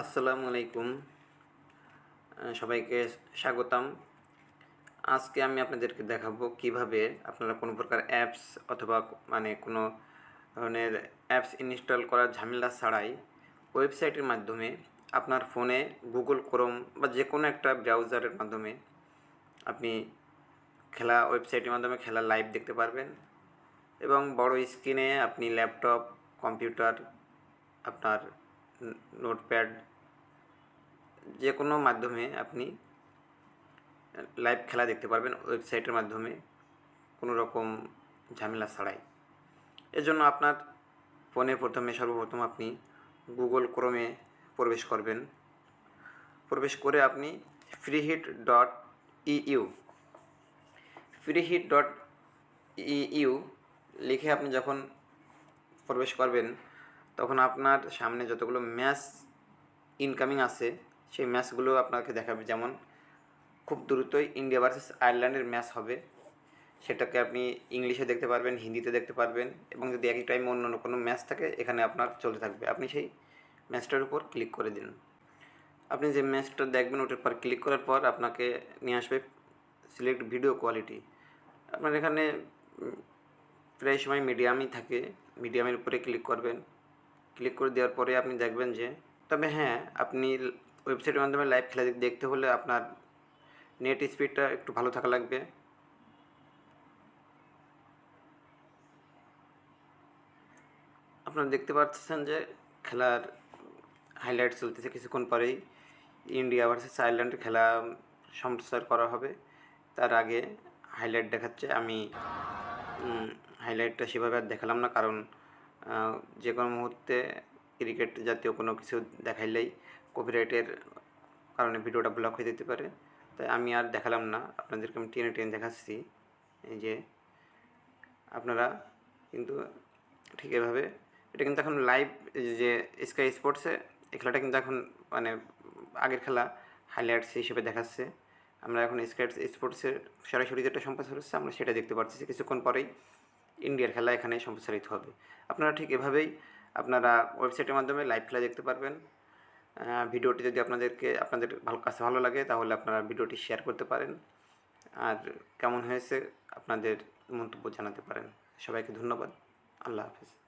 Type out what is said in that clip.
আসসালামু আলাইকুম সবাইকে স্বাগতম। আজকে আমি আপনাদেরকে দেখাবো কীভাবে আপনারা কোনো প্রকার অ্যাপস অথবা মানে কোনো ধরনের অ্যাপস ইনস্টল করার ঝামেলা ছাড়াই ওয়েবসাইটের মাধ্যমে আপনার ফোনে গুগল ক্রোম বা যে কোনো একটা ব্রাউজারের মাধ্যমে আপনি খেলা, ওয়েবসাইটের মাধ্যমে খেলা লাইভ দেখতে পারবেন এবং বড় স্ক্রিনে আপনি ল্যাপটপ, কম্পিউটার, আপনার নোটপ্যাড যে কোনো মাধ্যমে আপনি লাইভ খেলা দেখতে পারবেন ওয়েবসাইটের মাধ্যমে কোনো রকম ঝামেলা ছাড়াই। এজন্য আপনার ফোনে প্রথমে সর্বপ্রথম আপনি গুগল ক্রোমে প্রবেশ করবেন। প্রবেশ করে আপনি Freehit dot U Freehit dot U লিখে আপনি যখন প্রবেশ করবেন তখন আপনার সামনে যতগুলো ম্যাচ ইনকামিং আছে, সেই ম্যাচগুলো আপনাকে দেখাবে। যেমন খুব দ্রুতই ইন্ডিয়া ভার্সেস আয়ারল্যান্ডের ম্যাচ হবে। সেটাকে আপনি ইংলিশে দেখতে পারবেন, হিন্দিতে দেখতে পারবেন এবং যদি একই টাইমে অন্য কোনো ম্যাচ থাকে, এখানে আপনার চলতে থাকবে। আপনি সেই ম্যাচটার উপর ক্লিক করে দিন। আপনি যে ম্যাচটা দেখবেন, ওটার পর ক্লিক করার পর আপনাকে নিয়ে আসবে সিলেক্ট ভিডিও কোয়ালিটি আপনার এখানে প্রায় সময় মিডিয়ামই থাকে। মিডিয়ামের উপরে ক্লিক করবেন। ক্লিক করে দেওয়ার পরে আপনি দেখবেন যে, তবে হ্যাঁ আপনি ওয়েবসাইটের মাধ্যমে লাইভ খেলা দেখ- দেখতে হলে আপনার নেট স্পিডটা একটু ভালো থাকা লাগবে। আপনারা দেখতে পাচ্ছেন যে, খেলার হাইলাইট চলতেছে কিছুক্ষণ পরেই। ইন্ডিয়া ভার্সেস আয়ারল্যান্ডের খেলা সম্প্রচার করা হবে। তার আগে হাইলাইট দেখাচ্ছে। আমি হাইলাইটটা সেভাবে আর দেখালাম না কারণ যে কোনো মুহূর্তে ক্রিকেট জাতীয় কোনো কিছু দেখাইলেই কপিরাইটের কারণে ভিডিওটা ব্লক হয়ে যেতে পারে। তাই আমি আর দেখালাম না, আপনাদেরকে আমি টেনে টেনে দেখাচ্ছি। যে আপনারা কিন্তু ঠিক এভাবে, এটা কিন্তু এখন লাইভ যে স্কাই স্পোর্টসে এই খেলাটা কিন্তু এখন মানে আগের খেলা হাইলাইটস হিসেবে দেখাচ্ছে। আমরা এখন স্কাই স্পোর্টসের সরাসরি যেটা সম্প্রচার হচ্ছে, আমরা সেটা দেখতে পাচ্ছি কিছুক্ষণ পরেই ইন্ডিয়ার খেলা এখানে সম্প্রচারিত হবে। আপনারা ঠিক এভাবেই আপনারা ওয়েবসাইটের মাধ্যমে লাইভ খেলা দেখতে পারবেন। ভিডিওটি যদি আপনাদেরকে, আপনাদের ভালো, কাছে ভালো লাগে, তাহলে আপনারা ভিডিওটি শেয়ার করতে পারেন। আর কেমন হয়েছে আপনাদের মন্তব্য জানাতে পারেন। সবাইকে ধন্যবাদ। আল্লাহ হাফিজ।